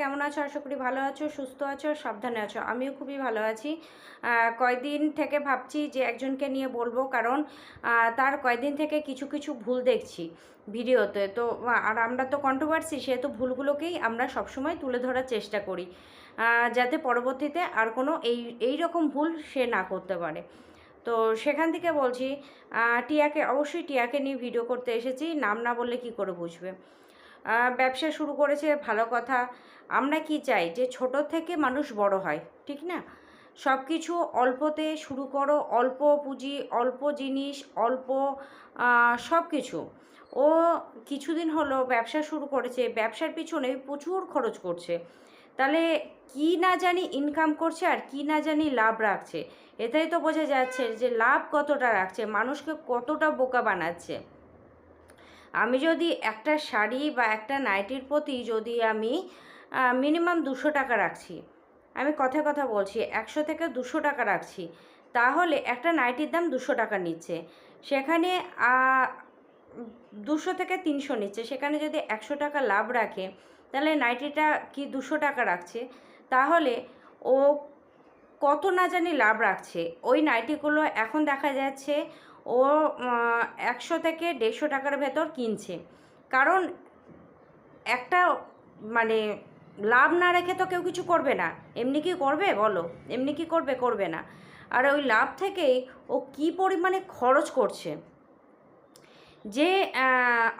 কেমন আছো? আশা করি ভালো আছো, সুস্থ আছো সাবধানে আছো। আমিও খুবই ভালো আছি। কয়দিন থেকে ভাবছি যে একজনকে নিয়ে বলব কারণ তার কয়দিন থেকে কিছু কিছু ভুল দেখছি ভিডিওতে। তো আর আমরা তো কন্ট্রোভার্সি সেহেতু ভুলগুলোকেই আমরা সবসময় তুলে ধরার চেষ্টা করি যাতে পরবর্তীতে আর কোনো এই এই রকম ভুল সে না করতে পারে। তো সেখান থেকে বলছি টিয়াকে, অবশ্যই টিয়াকে নিয়ে ভিডিও করতে এসেছি। নাম না বললে কি করে বুঝবে? ব্যবসা শুরু করেছে, ভালো কথা। আমরা কি চাই যে ছোট থেকে মানুষ বড় হয়, ঠিক না? সব কিছু অল্পতে শুরু করো, অল্প পুঁজি, অল্প জিনিস, অল্প সব কিছু ও কিছুদিন হলো ব্যবসা শুরু করেছে, ব্যবসার পিছনে প্রচুর খরচ করছে। তাহলে কি না জানি ইনকাম করছে আর কি না জানি লাভ রাখছে। এটাই তো বোঝা যাচ্ছে যে লাভ কতটা রাখছে, মানুষকে কতটা বোকা বানাচ্ছে। আমি যদি একটা শাড়ি বা একটা নাইটির প্রতি যদি আমি মিনিমাম দুশো টাকা রাখছি। আমি কথা কথা বলছি, একশো থেকে দুশো টাকা রাখছি। তাহলে একটা নাইটির দাম দুশো টাকা নিচ্ছে। সেখানে দুশো থেকে তিনশো নিচ্ছে। সেখানে যদি একশো টাকা লাভ রাখে, তাহলে নাইটিটা কি দুশো টাকা রাখছে? তাহলে ও কত না জানি লাভ রাখছে। ওই নাইটিগুলো এখন দেখা যাচ্ছে ও একশো থেকে দেড়শো টাকার ভেতর কিনছে। কারণ একটা মানে লাভ না রেখে তো কেউ কিছু করবে না। এমনি কি করবে বলো? এমনি কি করবে করবে না। আর ওই লাভ থেকেই ও কি পরিমাণে খরচ করছে। যে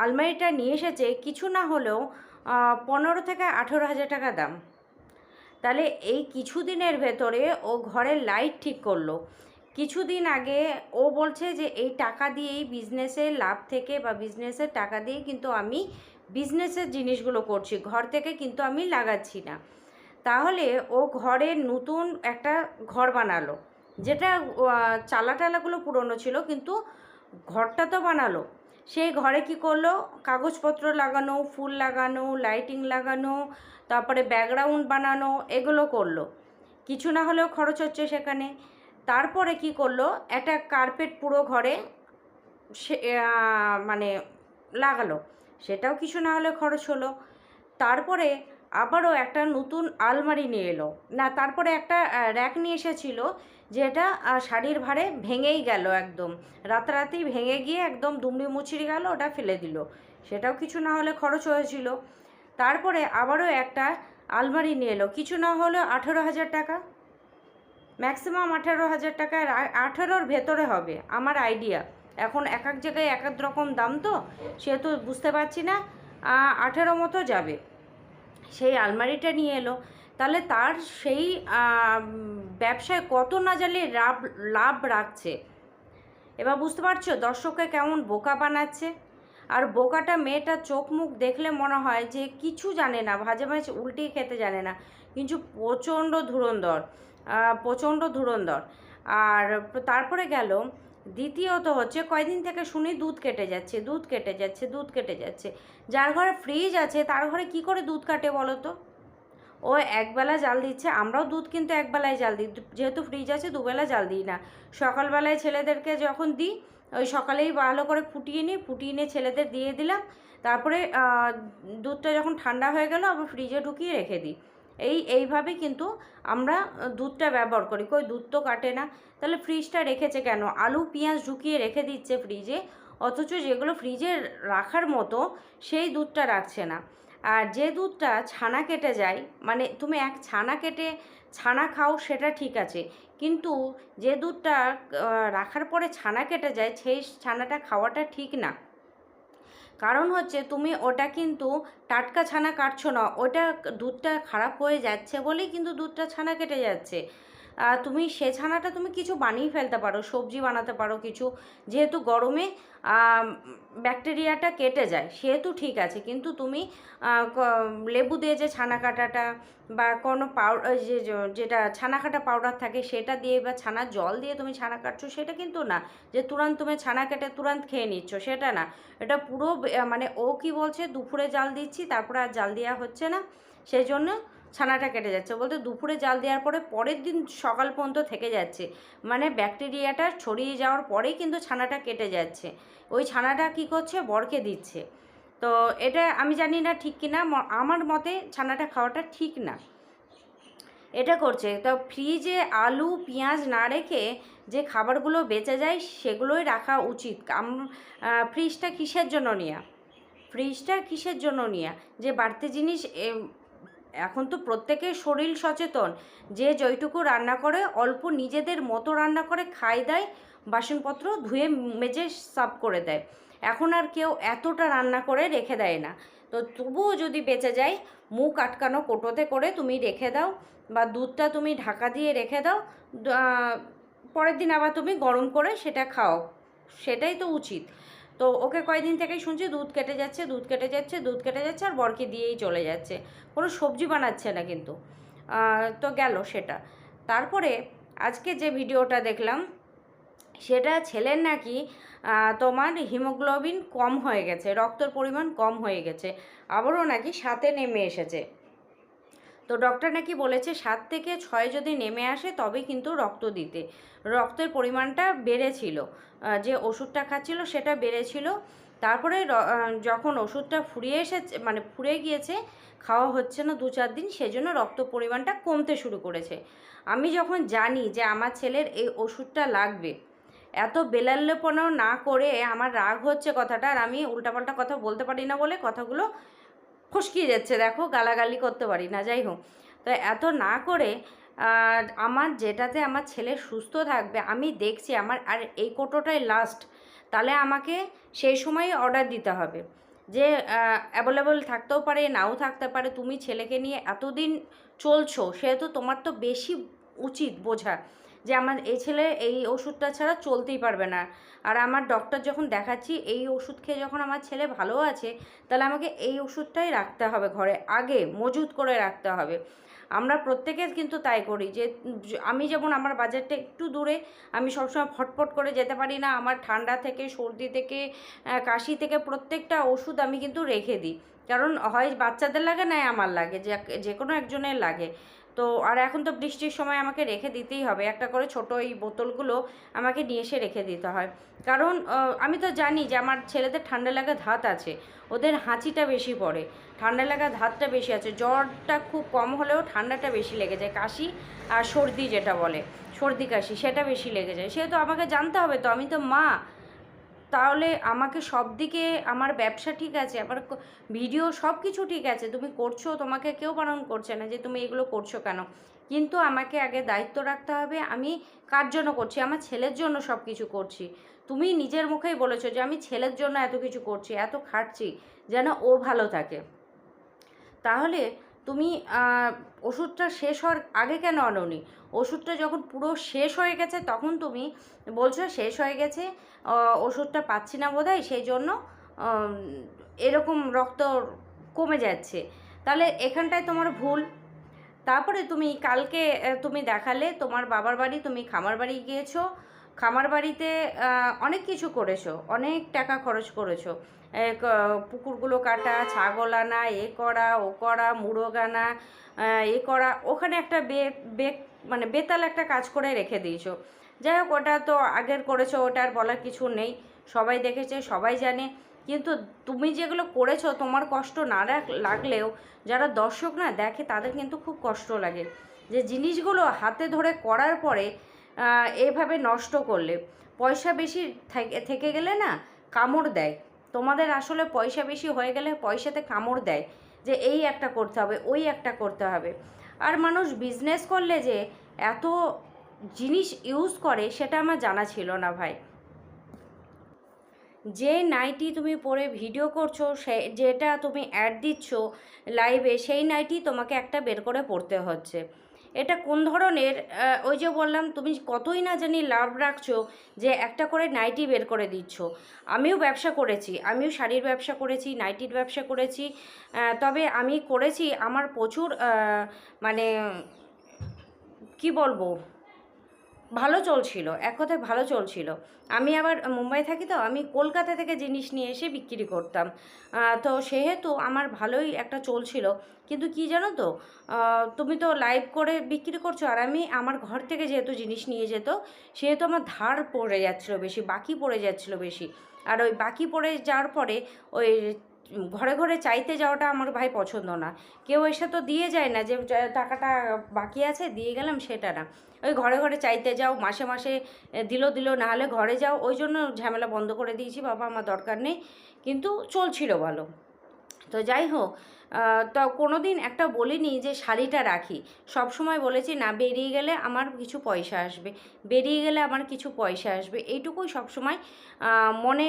আলমারিটা নিয়ে এসেছে, কিছু না হলেও পনেরো থেকে আঠেরো হাজার টাকা দাম। তাহলে এই কিছুদিনের ভেতরে ও ঘরের লাইট ঠিক করল। কিছুদিন আগে ও বলছে যে, এই টাকা দিয়েই বিজনেসের লাভ থেকে বা বিজনেসের টাকা দিয়েই কিন্তু আমি বিজনেসের জিনিসগুলো করছি, ঘর থেকে কিন্তু আমি লাগাচ্ছি না। তাহলে ও ঘরে নতুন একটা ঘর বানালো, যেটা চালা টালাগুলো পুরনো ছিল, কিন্তু ঘরটা তো বানালো। সেই ঘরে কি করল? কাগজপত্র লাগানো, ফুল লাগানো লাইটিং লাগানো, তারপরে ব্যাকগ্রাউন্ড বানানো, এগুলো করল। কিছু না হলেও খরচ হচ্ছে সেখানে। তারপরে কি করল? একটা কার্পেট পুরো ঘরে সে মানে লাগালো। সেটাও কিছু না হলে খরচ হলো। তারপরে আবারও একটা নতুন আলমারি নিয়ে এলো। না, তারপরে একটা র্যাক নিয়ে এসেছিল যেটা শাড়ির ভারে ভেঙেই গেল একদম। রাতারাতি ভেঙে গিয়ে একদম দুমড়ি মুচড়ি গেল, ওটা ফেলে দিল। সেটাও কিছু না হলে খরচ হয়েছিল। তারপরে আবারও একটা আলমারি নিয়ে এলো। কিছু না হলেও আঠেরো হাজার টাকা। ম্যাক্সিমাম আঠেরো হাজার টাকায় আঠেরোর ভেতরে হবে, আমার আইডিয়া এখন এক এক জায়গায় এক এক রকম দাম তো, সেহেতু বুঝতে পারছি না আঠেরো মতো যাবে। সেই আলমারিটা নিয়ে এলো। তাহলে তার সেই ব্যবসায় কত না জানি লাভ লাভ রাখছে। এবার বুঝতে পারছ, দর্শককে কেমন বোকা বানাচ্ছে। আর বোকাটা মেয়েটা চোখ মুখ দেখলে মনে হয় যে কিছু জানে না, ভাজে ভাজে উল্টিয়ে খেতে জানে না। কিন্তু প্রচণ্ড ধুরন্ধর প্রচণ্ড ধুরন্ধর। আর তারপরে গেল দ্বিতীয়ত হচ্ছে কয়দিন থেকে শুনি দুধ কেটে যাচ্ছে, দুধ কেটে যাচ্ছে, দুধ কেটে যাচ্ছে। যার ঘরে ফ্রিজ আছে, তার ঘরে কি করে দুধ কাটে বলো তো? ও একবেলা জাল দিচ্ছে, আমরাও দুধ কিন্তু একবেলায় জাল দিই। যেহেতু ফ্রিজ আছে, দুবেলা জাল দিই না। সকালবেলায় ছেলেদেরকে যখন দিই, ওই সকালেই ভালো করে ফুটিয়ে নিই, ফুটিয়ে নিয়ে ছেলেদের দিয়ে দিলাম। তারপরে দুধটা যখন ঠান্ডা হয়ে গেল আবার ফ্রিজে ঢুকিয়ে রেখে দিই। এই, এইভাবে কিন্তু আমরা দুধটা ব্যবহার করি। কই, দুধ তো কাটে না। তাহলে ফ্রিজটা রেখেছে কেন? আলু, পেঁয়াজ ঢুকিয়ে রেখে দিচ্ছে ফ্রিজে অথচ যেগুলো ফ্রিজে রাখার মতো, সেই দুধটা রাখছে না। আর যে দুধটা ছানা কেটে যায় মানে তুমি এক ছানা কেটে ছানা খাও, সেটা ঠিক আছে। কিন্তু যে দুধটা রাখার পরে ছানা কেটে যায়, সেই ছানাটা খাওয়াটা ঠিক না। কারণ হচ্ছে তুমি ওটা কিন্তু টাটকা ছানা কাটছো না, ওটা দুধটা খারাপ হয়ে যাচ্ছে বলেই কিন্তু দুধটা ছানা কেটে যাচ্ছে। তুমি সে ছানাটা তুমি কিছু বানিয়ে ফেলতে পারো, সবজি বানাতে পারো কিছু। যেহেতু গরমে ব্যাকটেরিয়াটা কেটে যায়, সেহেতু ঠিক আছে। কিন্তু তুমি লেবু দিয়ে যে ছানা কাটাটা বা কোনো পাউডার যে যেটা ছানা কাটা পাউডার থাকে সেটা দিয়ে বা ছানার জল দিয়ে তুমি ছানা কাটছো, সেটা কিন্তু না। যে তুরান্ত তুমি ছানা কেটে তুরান্ত খেয়ে নিচ্ছ, সেটা না। এটা পুরো মানে ও কি বলছে, দুপুরে জাল দিচ্ছি, তারপরে আর জাল দেওয়া হচ্ছে না। সেই জন্য ছানাটা কেটে যাচ্ছে। বলতে দুপুরে জাল দেওয়ার পরে পরের দিন সকাল পর্যন্ত থেকে যাচ্ছে। মানে ব্যাকটেরিয়াটা ছড়িয়ে যাওয়ার পরেই কিন্তু ছানাটা কেটে যাচ্ছে। ওই ছানাটা কি করছে? বরকে দিচ্ছে। তো এটা আমি জানি না ঠিক কিনা আমার মতে ছানাটা খাওয়াটা ঠিক না। এটা করছে। তো ফ্রিজে আলু, পেঁয়াজ না রেখে যে খাবারগুলো বেঁচে যায় সেগুলোই রাখা উচিত। ফ্রিজটা কিসের জন্য নেওয়া ফ্রিজটা কিসের জন্য নেওয়া যে বাড়তি জিনিস এখন তো প্রত্যেকের শরীর সচেতন। যে যেইটুকু রান্না করে, অল্প নিজেদের মতো রান্না করে খাই দেয়, বাসনপত্র ধুয়ে মেজে সাফ করে দেয়। এখন আর কেউ এতটা রান্না করে রেখে দেয় না। তো তবুও যদি বেঁচে যায় মুখ আটকানো কোটোতে করে তুমি রেখে দাও বা দুধটা তুমি ঢাকা দিয়ে রেখে দাও পরের দিন আবার তুমি গরম করে সেটা খাও। সেটাই তো উচিত। তো ওকে কয়দিন থেকেই শুনছি দুধ কেটে যাচ্ছে, দুধ কেটে যাচ্ছে, দুধ কেটে যাচ্ছে আর বরকে দিয়েই চলে যাচ্ছে। কোনো সবজি বানাচ্ছে না কিন্তু। তো গেল সেটা। তারপরে আজকে যে ভিডিওটা দেখলাম, সেটা ছেলের নাকি তোমার হিমোগ্লোবিন কম হয়ে গেছে, রক্তর পরিমাণ কম হয়ে গেছে। আবারও নাকি সাথে নেমে এসেছে। তো ডক্টর নাকি বলেছে সাত থেকে ছয় যদি নেমে আসে তবে কিন্তু রক্ত দিতে। রক্তের পরিমাণটা বেড়েছিল যে ওষুধটা খাচ্ছিল সেটা বেড়েছিল। তারপরে যখন ওষুধটা ফুরিয়ে এসেছে মানে ফুরে গিয়েছে, খাওয়া হচ্ছে না দু চার দিন, সেজন্য রক্ত পরিমাণটা কমতে শুরু করেছে। আমি যখন জানি যে আমার ছেলের এই ওষুধটা লাগবে, এত বেলাল্যপনাও না করে আমার রাগ হচ্ছে কথাটা, আর আমি উল্টাপাল্টা কথা বলতে পারি না বলে কথাগুলো ফসকিয়ে যাচ্ছে, দেখো গালাগালি করতে পারি না। যাই হোক, তো এত না করে আমার যেটাতে আমার ছেলে সুস্থ থাকবে, আমি দেখছি আমার, আর এই কোটোটাই লাস্ট তাহলে আমাকে সেই সময় অর্ডার দিতে হবে যে অ্যাভেলেবল থাকতেও পারে, নাও থাকতে পারে, তুমি ছেলেকে নিয়ে এতদিন চলছো, সেহেতু তোমার তো বেশি উচিত বোঝা। যে আমার এই ছেলে এই ওষুধটা ছাড়া চলতেই পারবে না। আর আমার ডক্টর যখন দেখাচ্ছি, এই ওষুধ খেয়ে যখন আমার ছেলে ভালো আছে, তাহলে আমাকে এই ওষুধটাই রাখতে হবে ঘরে। আগে মজুত করে রাখতে হবে। আমরা প্রত্যেকে কিন্তু তাই করি যে আমি যেমন আমার বাজারটা একটু দূরে, আমি সবসময় ফটফট করে যেতে পারি না। আমার ঠান্ডা থেকে, সর্দি থেকে কাশি থেকে প্রত্যেকটা ওষুধ আমি কিন্তু রেখে দিই। কারণ হয় বাচ্চাদের লাগে না আমার লাগে, যে যে কোনো একজনের লাগে। তো আর এখন তো বৃষ্টির সময় আমাকে রেখে দিতেই হবে। একটা করে ছোট এই বোতলগুলো আমাকে নিয়ে এসে রেখে দিতে হয়। কারণ আমি তো জানি যে আমার ছেলেদের ঠান্ডা লাগা ধাত আছে, ওদের হাঁচিটা বেশি পড়ে, ঠান্ডা লাগা ধাতটা বেশি আছে, জ্বরটা খুব কম হলেও ঠান্ডাটা বেশি লেগে যায়, কাশি আর সর্দি যেটা বলে, সর্দি কাশি সেটা বেশি লেগে যায়। সেহেতু আমাকে জানতে হবে তো, আমি তো মা তাহলে আমাকে সব দিকে আমার ব্যবসা ঠিক আছে আমার ভিডিও সব কিছু ঠিক আছে, তুমি করছ, তোমাকে কেউ বারণ করছে না যে তুমি এগুলো করছ কেন? কিন্তু আমাকে আগে দায়িত্ব রাখতে হবে, আমি কার জন্য করছি? আমার ছেলের জন্য সব কিছু করছি। তুমি নিজের মুখেই বলেছ যে আমি ছেলের জন্য এত কিছু করছি, এত খাটছি, যেন ও ভালো থাকে। তাহলে তুমি ওষুধটা শেষ হওয়ার আগে কেন আনোনি? ওষুধটা যখন পুরো শেষ হয়ে গেছে, তখন তুমি বলছো শেষ হয়ে গেছে ওষুধটা পাচ্ছি না বোধ সেই জন্য এরকম রক্ত কমে যাচ্ছে। তাহলে এখানটায় তোমার ভুল। তারপরে তুমি কালকে তুমি দেখালে, তোমার বাবার বাড়ি, তুমি খামার বাড়ি গিয়েছো খামার বাড়িতে অনেক কিছু করেছ, অনেক টাকা খরচ করেছ। পুকুরগুলো কাটা, ছাগল আনা, এ করা, ও করা, মুরগ আনা এ করা, ওখানে একটা বে বে মানে বেতাল একটা কাজ করে রেখে দিয়েছ। যাই হোক, ওটা তো আগের করেছ, ওটা আর বলার কিছু নেই। সবাই দেখেছে, সবাই জানে। কিন্তু তুমি যেগুলো করেছ, তোমার কষ্ট না লাগলেও, যারা দর্শক না দেখে, তাদের কিন্তু খুব কষ্ট লাগে। যে জিনিসগুলো হাতে ধরে করার পরে এভাবে নষ্ট করলে, পয়সা বেশি থেকে গেলে না কামড় দেয়। তোমাদের আসলে পয়সা বেশি হয়ে গেলে পয়সাতে কামড় দেয় যে এই একটা করতে হবে, ওই একটা করতে হবে। আর মানুষ বিজনেস করলে যে এত জিনিস ইউজ করে সেটা আমার জানা ছিল না ভাই। যে নাইটি তুমি পরে ভিডিও করছ, সে, যেটা তুমি অ্যাড দিচ্ছ লাইভে সেই নাইটি তোমাকে একটা বের করে পড়তে হচ্ছে। এটা কোন ধরনের? ওই যে বললাম, তুমি কতই না জানি লাভ রাখছো যে একটা করে নাইটি বের করে দিচ্ছ। আমিও ব্যবসা করেছি, আমিও শাড়ির ব্যবসা করেছি, নাইটির ব্যবসা করেছি। তবে আমি করেছি, আমার প্রচুর মানে কি বলব? ভালো চলছিল, এক কথায় ভালো চলছিল। আমি আবার মুম্বাই থাকি তো, আমি কলকাতা থেকে জিনিস নিয়ে এসে বিক্রি করতাম। তো সেহেতু আমার ভালোই একটা চলছিল। কিন্তু কি জানো তো তুমি তো লাইভ করে বিক্রি করছ, আর আমি আমার ঘর থেকে যেহেতু জিনিস নিয়ে যেত, সেহেতু আমার ধার পড়ে যাচ্ছিল বেশি, বাকি পড়ে যাচ্ছিল বেশি। আর ওই বাকি পড়ে যাওয়ার পরে ওই ঘরে ঘরে চাইতে যাওয়াটা আমার ভাই পছন্দ না। কেউ এসে তো দিয়ে যায় না যে টাকাটা বাকি আছে, দিয়ে গেলাম সেটা না। ওই ঘরে ঘরে চাইতে যাও, মাসে মাসে দিলো দিলো, না হলে ঘরে যাও, ওই জন্য ঝামেলা বন্ধ করে দিয়েছি, বাবা আমার দরকার নেই। কিন্তু চলছিল ভালো। তো যাই হোক তো কোনো দিন একটা বলিনি যে শাড়িটা রাখি। সব সময় বলেছি না, বেরিয়ে গেলে আমার কিছু পয়সা আসবে। বেরিয়ে গেলে আমার কিছু পয়সা আসবে। এইটুকুই সবসময় মনে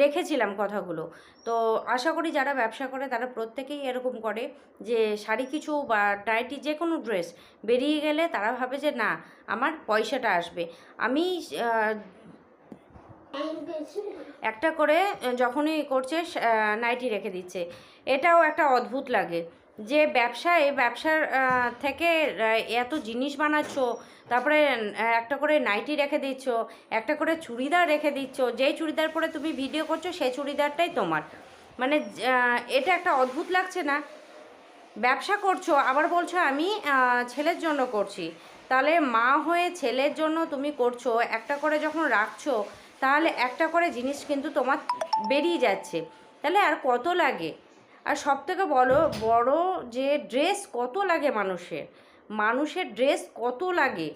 রেখেছিলাম কথাগুলো। তো আশা করি যারা ব্যবসা করে তারা প্রত্যেকেই এরকম করে যে শাড়ি কিছু বা টাইটি যে কোনো ড্রেস বেরিয়ে গেলে তারা ভাবে যে না, আমার পয়সাটা আসবে। আমি একটা করে যখনই করছে নাইটি রেখে দিচ্ছে। এটাও একটা অদ্ভুত লাগে। যে ব্যবসায়, ব্যবসার থেকে এত জিনিস বানাচ্ছ, তারপরে একটা করে নাইটি রেখে দিচ্ছ, একটা করে চুড়িদার রেখে দিচ্ছ, যেই চুড়িদার পরে তুমি ভিডিও করছ, সেই চুড়িদারটাই তোমার। মানে এটা একটা অদ্ভুত লাগছে না? ব্যবসা করছ, আবার বলছো আমি ছেলের জন্য করছি। তাহলে মা হয়ে ছেলের জন্য তুমি করছ, একটা করে যখন রাখছো, তাহলে একটা করে জিনিস কিন্তু তোমার বেরিয়ে যাচ্ছে। তাহলে আর কত লাগে? আর সব থেকে বড় বড় যে ড্রেস কত লাগে মানুষের? মানুষের ড্রেস কত লাগে?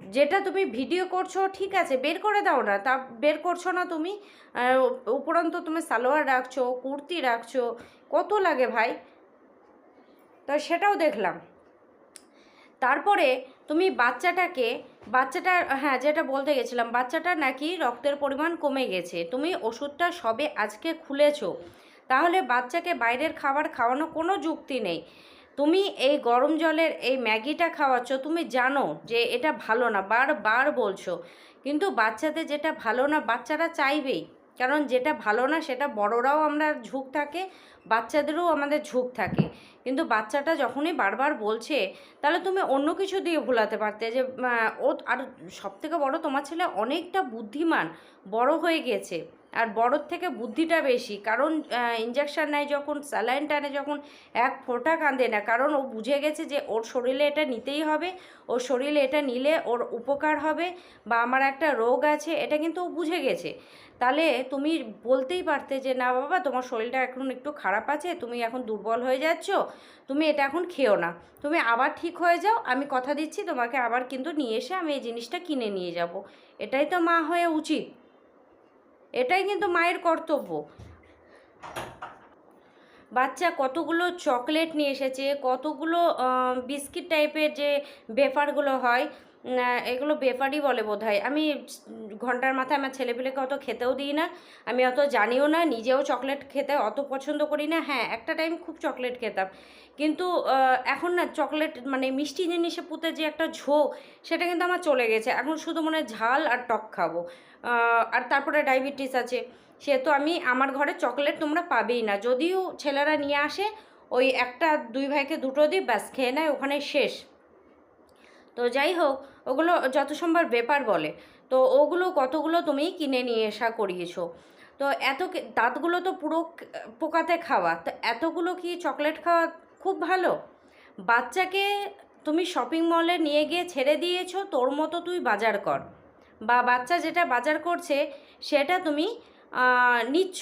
যেটা তুমি ভিডিও করছ, ঠিক আছে, বের করে দাও না, তা বের করছ না তুমি উপরন্ত তুমি সালোয়ার রাখছো, কুর্তি রাখছো, কত লাগে ভাই? তো সেটাও দেখলাম। তারপরে তুমি বাচ্চাটাকে বাচ্চাটার হ্যাঁ যেটা বলতে গেছিলাম, বাচ্চাটা নাকি রক্তের পরিমাণ কমে গেছে। তুমি ওষুধটা সবে আজকে খুলেছো। তাহলে বাচ্চাকে বাইরের খাবার খাওয়ানো কোনো যুক্তি নেই। তুমি এই গরম জলের এই ম্যাগিটা খাওয়াচ্ছ, তুমি জানো যে এটা ভালো না, বারবার বলছো। কিন্তু বাচ্চাদের যেটা ভালো না, বাচ্চারা চাইবেই। কারণ যেটা ভালো না, সেটা বড়রাও আমরা ঝুঁক থাকে, বাচ্চাদেরও আমাদের ঝুঁক থাকে। কিন্তু বাচ্চাটা যখনই বারবার বলছে, তাহলে তুমি অন্য কিছু দিয়ে ভুলাতে পারতে যে ও, আর সবথেকে বড় তোমার ছেলে অনেকটা বুদ্ধিমান, বড় হয়ে গেছে। আর বড়োর থেকে বুদ্ধিটা বেশি। কারণ ইঞ্জেকশন নেয় যখন স্যালাইন টানে যখন এক ফোঁটা কাঁদে না। কারণ ও বুঝে গেছে যে ওর শরীরে এটা নিতেই হবে, ওর শরীরে এটা নিলে ওর উপকার হবে বা আমার একটা রোগ আছে, এটা কিন্তু ও বুঝে গেছে। তাহলে তুমি বলতেই পারতে যে, না বাবা, তোমার শরীরটা এখন একটু খারাপ আছে, তুমি এখন দুর্বল হয়ে যাচ্ছ, তুমি এটা এখন খেও না। তুমি আবার ঠিক হয়ে যাও, আমি কথা দিচ্ছি, তোমাকে আবার কিন্তু নিয়ে এসে আমি এই জিনিসটা কিনে নিয়ে যাব। এটাই তো মা হয়ে উচিত। এটাই কিন্তু মায়ের কর্তব্য। বাচ্চা কতগুলো চকলেট নিয়ে এসেছে, কতগুলো বিস্কিট টাইপের যে বেফারগুলো হয় এগুলো বেফারই বলে বোধ হয় আমি ঘণ্টার মাথায় আমার ছেলেপিলেকে অত খেতেও দিই না, আমি অত জানিও না, নিজেও চকলেট খেতে অত পছন্দ করি না। হ্যাঁ একটা টাইম খুব চকলেট খেতাম। কিন্তু এখন না চকলেট মানে মিষ্টি জিনিসে পুঁতে যে একটা ঝোঁক সেটা কিন্তু আমার চলে গেছে। এখন শুধু মনে ঝাল আর টক খাব। আর তারপরে ডায়াবেটিস আছে। সে তো আমি, আমার ঘরে চকলেট তোমরা পাবেই না। যদিও ছেলেরা নিয়ে আসে, ওই একটা দুই ভাইকে দুটো দিই, ব্যাস, খেয়ে নেয় ওখানে শেষ। তো যাই হোক ওগুলো যত সম্ভব ব্যাপার বলে। তো ওগুলো কতগুলো তুমি কিনে নিয়ে আসা করিয়েছো? তো এত দাঁতগুলো তো পুরো পোকাতে খাওয়া। তো এতগুলো কি চকলেট খাওয়া খুব ভালো? বাচ্চাকে তুমি শপিং মলে নিয়ে গিয়ে ছেড়ে দিয়েছ, তোর মতো তুই বাজার কর। বা বাচ্চা যেটা বাজার করছে, সেটা তুমি নিচ্ছ।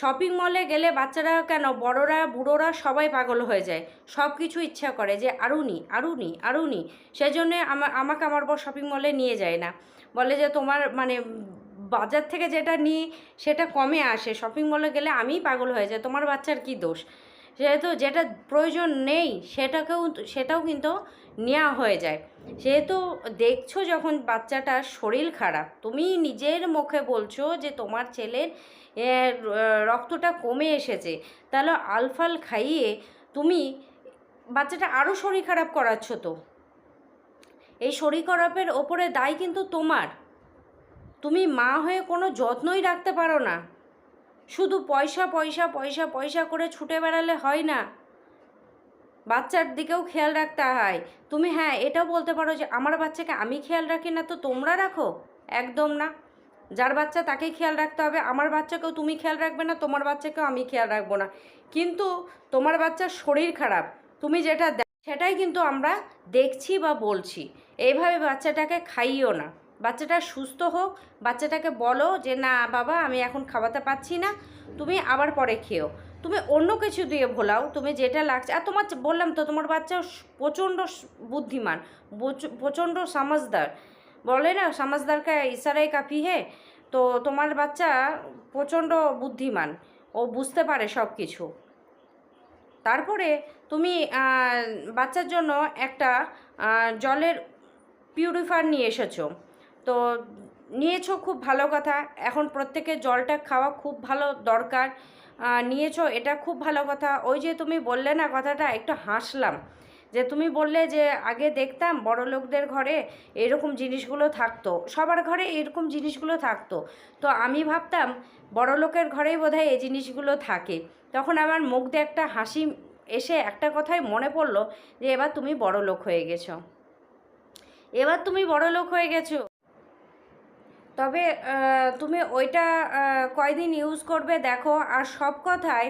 শপিং মলে গেলে বাচ্চারা কেন? বড়রা, বুড়োরা সবাই পাগল হয়ে যায়। সব কিছু ইচ্ছা করে যে আরও নি আরও নি আরও নি সেজন্যে আমার আমা, আমাকে আমার বর শপিং মলে নিয়ে যায় না। বলে যে, তোমার মানে বাজার থেকে যেটা নিই, সেটা কমে আসে। শপিং মলে গেলে আমিই পাগল হয়ে যায় তোমার বাচ্চার কি দোষ? যেহেতু যেটা প্রয়োজন নেই, সেটাকেও সেটাও কিন্তু নেওয়া হয়ে যায়। সেহেতু দেখছ যখন বাচ্চাটার শরীর খারাপ, তুমি নিজের মুখে বলছো যে তোমার ছেলের রক্তটা কমে এসেছে, তাহলে আলফাল খাইয়ে তুমি বাচ্চাটা আরও শরীর খারাপ করাচ্ছ তো। এই শরীর খারাপের ওপরে দায় কিন্তু তোমার। তুমি মা হয়ে কোনো যত্নই রাখতে পারো না। শুধু পয়সা পয়সা পয়সা পয়সা করে ছুটে বেড়ালে হয় না। বাচ্চার দিকেও খেয়াল রাখতে হয়। তুমি হ্যাঁ এটাও বলতে পারো যে আমার বাচ্চাকে আমি খেয়াল রাখি না তো তোমরা রাখো? একদম না। যার বাচ্চা তাকেই খেয়াল রাখতে হবে। আমার বাচ্চাকেও তুমি খেয়াল রাখবে না, তোমার বাচ্চাকেও আমি খেয়াল রাখব না। কিন্তু তোমার বাচ্চার শরীর খারাপ। তুমি যেটা সেটাই কিন্তু আমরা দেখছি বা বলছি। এইভাবে বাচ্চাটাকে খাইও না। বাচ্চাটা সুস্থ হোক, বাচ্চাটাকে বলো যে, না বাবা, আমি এখন খাওয়াতে পাচ্ছি না, তুমি আবার পরে খেও। তুমি অন্য কিছু দিয়ে ভোলাও, তুমি যেটা লাগছে আর তোমার বললাম তো, তোমার বাচ্চা প্রচণ্ড বুদ্ধিমান প্রচণ্ড সমাজদার। বলে না, সমাজদারকে ইশারাই কাফি হে, তো তোমার বাচ্চা প্রচণ্ড বুদ্ধিমান, ও বুঝতে পারে সব কিছু তারপরে তুমি বাচ্চার জন্য একটা জলের পিউরিফায়ার নিয়ে এসেছ। তো নিয়েছো খুব ভালো কথা। এখন প্রত্যেকের জলটা খাওয়া খুব ভালো দরকার। নিয়েছো, এটা খুব ভালো কথা। ওই যে তুমি বললে না কথাটা, একটু হাসলাম। যে তুমি বললে যে আগে দেখতাম বড় লোকদের ঘরে এরকম জিনিসগুলো থাকতো। সবার ঘরে এরকম জিনিসগুলো থাকতো। তো আমি ভাবতাম বড় লোকের ঘরেই বোধহয় এই জিনিসগুলো থাকে। তখন আমার মুখ দিয়ে একটা হাসি এসে একটা কথাই মনে পড়ল যে, এবার তুমি বড় লোক হয়ে গেছো। এবার তুমি বড় লোক হয়ে গেছো। তবে তুমি ওইটা কয়দিন ইউজ করবে দেখো, আর সব কথায়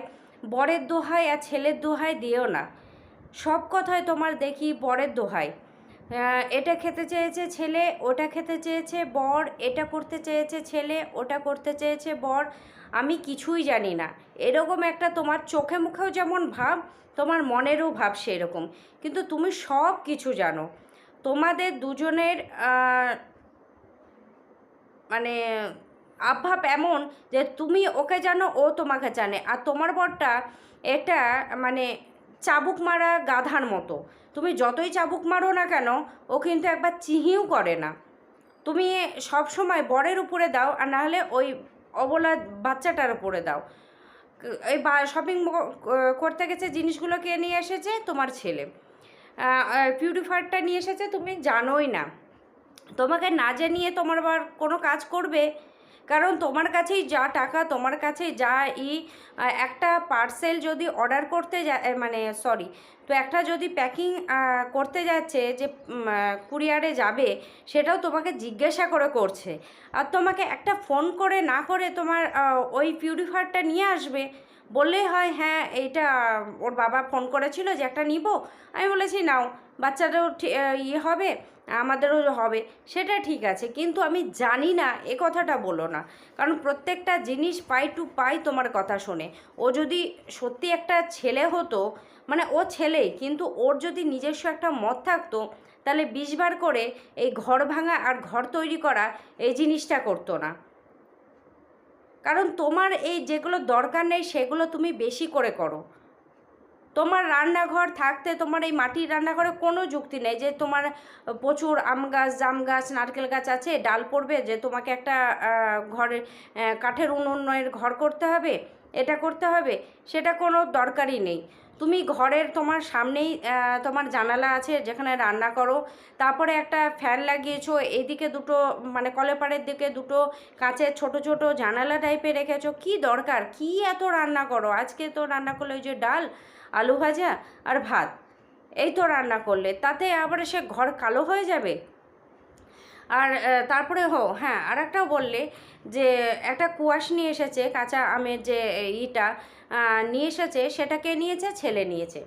বরের দোহাই আর ছেলের দোহাই দিও না। সব কথায় তোমার দেখি বরের দোহাই। এটা খেতে চেয়েছে ছেলে, ওটা খেতে চেয়েছে বর, এটা করতে চেয়েছে ছেলে, ওটা করতে চেয়েছে বর, আমি কিছুই জানি না। এরকম একটা তোমার চোখে মুখেও যেমন ভাব, তোমার মনেরও ভাব সেরকম। কিন্তু তুমি সব কিছু জানো। তোমাদের দুজনের মানে আভাব এমন যে তুমি ওকে জানো, ও তোমাকে জানে। আর তোমার বরটা এটা মানে চাবুক মারা গাধার মতো। তুমি যতই চাবুক মারো না কেন, ও কিন্তু একবার চিহিও করে না। তুমি সব সময় বরের উপরে দাও, আর নাহলে ওই অবলা বাচ্চাটার উপরে দাও। এই বা শপিং করতে গেছে জিনিসগুলো কে নিয়ে এসেছে তোমার ছেলে। পিউরিফায়ারটা নিয়ে এসেছে তুমি জানোই না। তোমাকে না জানিয়ে তোমার আবার কোনো কাজ করবে? কারণ তোমার কাছেই যা টাকা, তোমার কাছে যা ই একটা পার্সেল যদি অর্ডার করতে যা মানে সরি তো একটা যদি প্যাকিং করতে যাচ্ছে যে কুরিয়ারে যাবে, সেটাও তোমাকে জিজ্ঞাসা করে করছে। আর তোমাকে একটা ফোন করে না করে তোমার ওই পিউরিফায়ারটা নিয়ে আসবে। বললেই হয় হ্যাঁ এইটা ওর বাবা ফোন করেছিল যে একটা নিব। আমি বলেছি, নাও, বাচ্চাটাও ইয়ে হবে। আমাদেরও হবে, সেটা ঠিক আছে। কিন্তু আমি জানি না, এ কথাটা বলো না। কারণ প্রত্যেকটা জিনিস পাই টু পাই তোমার কথা শোনে। ও যদি সত্যি একটা ছেলে হতো মানে ও ছেলে কিন্তু ওর যদি নিজস্ব একটা মত থাকতো, তাহলে বিশবার করে এই ঘর ভাঙা আর ঘর তৈরি করা এই জিনিসটা করতো না। কারণ তোমার এই যেগুলো দরকার নেই, সেগুলো তুমি বেশি করে করো। তোমার রান্নাঘর থাকতে তোমার এই মাটির রান্নাঘরে কোনো যুক্তি নেই যে তোমার প্রচুর আম গাছ, জাম গাছ, নারকেল গাছ আছে, ডাল পড়বে, যে তোমাকে একটা ঘরে কাঠের উন্নয়নের ঘর করতে হবে, এটা করতে হবে, সেটা কোনো দরকারই নেই। তুমি ঘরের তোমার সামনেই তোমার জানালা আছে, যেখানে রান্না করো। তারপরে একটা ফ্যান লাগিয়েছো এইদিকে দুটো মানে কলেপাড়ের দিকে দুটো কাঁচের ছোট ছোট জানালা টাইপের রেখেছো। কি দরকার? কি এত রান্না করো? আজকে তো রান্না করলে ওই যে ডাল, আলু ভাজা আর ভাত, এই তো রান্না করলে। তাতে আবার সে ঘর কালো হয়ে যাবে? আর তারপরে হো হ্যাঁ আর একটাও বললে যে একটা কুয়াশ নিয়ে এসেছে, কাঁচা আমের যে ইটা। নিয়ে এসেছে সেটা কে নিয়েছে, ছেলে নিয়েছে।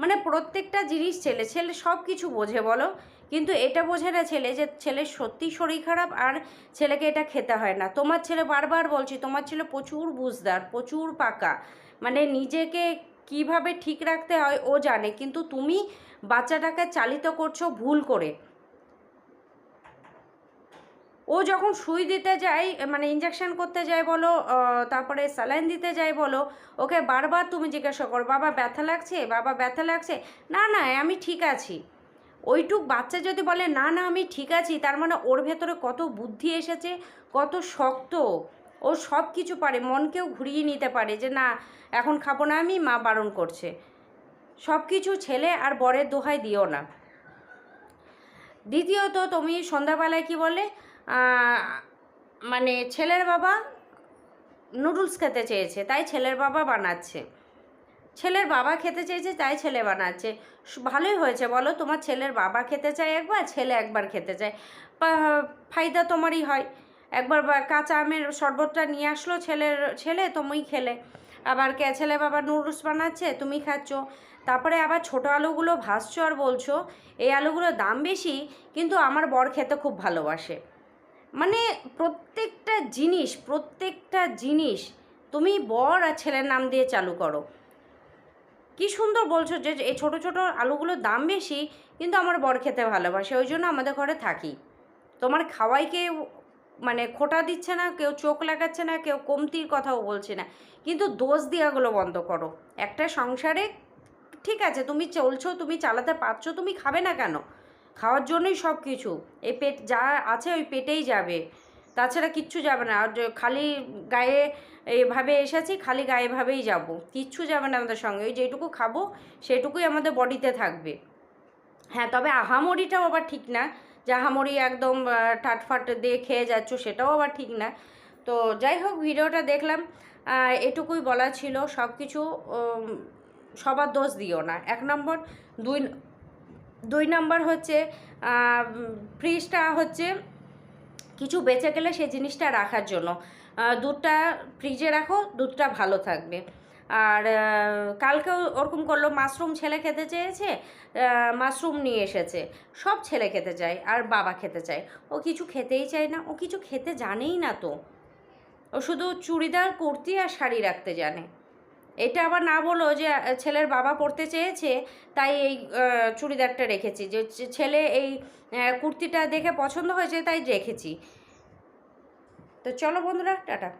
মানে প্রত্যেকটা জিনিস ছেলে ছেলে সব কিছু বোঝে, বলো? কিন্তু এটা বোঝে না ছেলে যে ছেলের সত্যি শরীর খারাপ আর ছেলেকে এটা খেতে হয় না। তোমার ছেলে বারবার বলছি, তোমার ছেলে প্রচুর বুঝদার, প্রচুর পাকা। মানে নিজেকে কীভাবে ঠিক রাখতে হয় ও জানে, কিন্তু তুমি বাচ্চাটাকে চালিত করছ ভুল করে। ও যখন সুই দিতে যায় মানে ইঞ্জেকশন করতে যায় বলো তারপরে স্যালাইন দিতে যায় বলো, ওকে বারবার তুমি জিজ্ঞাসা করো, বাবা, ব্যথা লাগছে? বাবা, ব্যথা লাগছে? না না, আমি ঠিক আছি। ওইটুক বাচ্চা যদি বলে, না না, আমি ঠিক আছি, তার মানে ওর ভেতরে কত বুদ্ধি এসেছে, কত শক্ত, ও সব কিছু পারে, মনকেও ঘুরিয়ে নিতে পারে যে, না, এখন খাব না আমি, মা বারণ করছে। সব কিছু ছেলে আর বরের দোহাই দিও না। দ্বিতীয়ত তুমি সন্ধ্যাবেলায় কি বলে মানে ছেলের বাবা নুডলস খেতে চেয়েছে, তাই ছেলের বাবা বানাচ্ছে। ছেলের বাবা খেতে চেয়েছে, তাই ছেলে বানাচ্ছে। ভালোই হয়েছে, বলো তোমার ছেলের বাবা খেতে চায় একবার, ছেলে একবার খেতে চায়। ফায়দা তোমারই হয়। একবার কাঁচা আমের শরবতটা নিয়ে আসলো ছেলের, ছেলে তুমি খেলে। আবার কে ছেলে বাবা নুডলস বানাচ্ছে, তুমি খাচ্ছ। তারপরে আবার ছোটো আলুগুলো ভাজছো আর বলছো, এই আলুগুলোর দাম বেশি, কিন্তু আমার বর খেতে খুব ভালোবাসে। মানে প্রত্যেকটা জিনিস প্রত্যেকটা জিনিস তুমি বর আর ছেলের নাম দিয়ে চালু করো। কি সুন্দর বলছো যে এই ছোটো ছোটো আলুগুলোর দাম বেশি, কিন্তু আমার বর খেতে ভালোবাসে, ওই জন্য আমাদের ঘরে থাকি। তোমার খাওয়াই কেউ মানে খোটা দিচ্ছে না, কেউ চোখ লাগাচ্ছে না, কেউ কমতির কথাও বলছে না। কিন্তু দোষ দেওয়াগুলো বন্ধ করো। একটা সংসারে ঠিক আছে, তুমি চলছো, তুমি চালাতে পারছ, তুমি খাবে না কেন? খাওয়ার জন্যই সব কিছু। এই পেট, যা আছে ওই পেটেই যাবে। তাছাড়া কিচ্ছু যাবে না। আর খালি গায়ে এভাবে এসেছি, খালি গায়ে ভাবেই যাব। কিচ্ছু যাবে না আমাদের সঙ্গে। ওই যেটুকু খাব, সেটুকুই আমাদের বডিতে থাকবে। হ্যাঁ তবে আহামরিটাও আবার ঠিক না। যে আহামরি একদম টাটফাট দিয়ে খেয়ে যাচ্ছ, সেটাও আবার ঠিক না। তো যাই হোক, ভিডিওটা দেখলাম। এটুকুই বলা ছিল। সব কিছু সবার দোষ দিও না। এক নম্বর, দুই দুই নম্বর হচ্ছে ফ্রিজটা হচ্ছে কিছু বেঁচে গেলে সেই জিনিসটা রাখার জন্য। দুধটা ফ্রিজে রাখো, দুধটা ভালো থাকবে। আর কালকেও ওরকম করল, মাশরুম ছেলে খেতে চেয়েছে মাশরুম নিয়ে এসেছে। সব ছেলে খেতে চায়, আর বাবা খেতে চায়। ও কিছু খেতেই চায় না, ও কিছু খেতে জানেই না তো। ও শুধু চুড়িদার, কুর্তি আর শাড়ি রাখতে জানে। এটা আবার না বলো যে ছেলের বাবা পড়তে চেয়েছে, তাই এই চুড়িদারটা রেখেছি। যে ছেলে এই কুর্তিটা দেখে পছন্দ হয়েছে, তাই রেখেছি। তো চলো বন্ধুরা, টাটা।